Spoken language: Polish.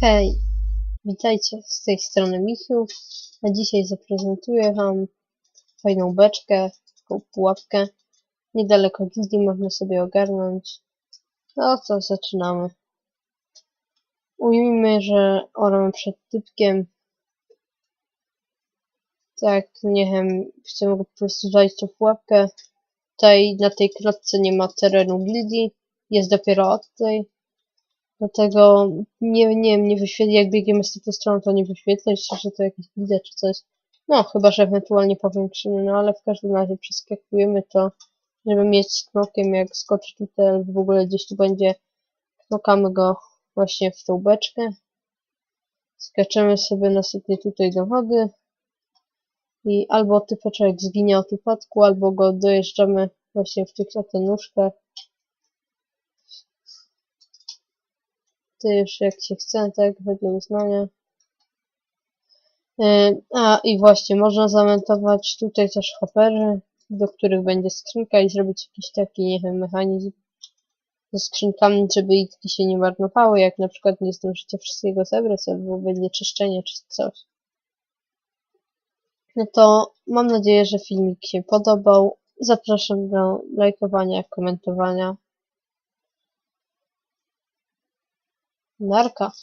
Hej, witajcie z tej strony Michiu, a dzisiaj zaprezentuję wam fajną beczkę, taką pułapkę. Niedaleko gildii można sobie ogarnąć. No to zaczynamy. Ujmijmy, że oramy przed typkiem. Tak, nie wiem, chcemy go po prostu zwalić tą pułapkę. Tutaj na tej klatce nie ma terenu gildii, jest dopiero od tej. Dlatego nie, nie wiem, nie wyświetli, jak biegniemy z tej strony, to nie wyświetla, jeszcze, że to jakieś widać czy coś. No, chyba, że ewentualnie powiększymy, no ale w każdym razie przeskakujemy to, żeby mieć z knokiem, jak skoczy tutaj, albo w ogóle gdzieś tu będzie, knokamy go właśnie w tą beczkę. Skaczemy sobie następnie tutaj do wody i albo typeczek zginie od upadku, albo go dojeżdżamy właśnie w tych oto nóżkach. Ty już jak się chce, tak, wedle uznania. Yy, A i właśnie, można zamontować tutaj też hopery, do których będzie skrzynka i zrobić jakiś taki, nie wiem, mechanizm ze skrzynkami, żeby ich się nie marnowały, jak na przykład nie zdążycie wszystkiego zebrać, albo będzie czyszczenie czy coś. No to mam nadzieję, że filmik się podobał. Zapraszam do lajkowania, komentowania. нарков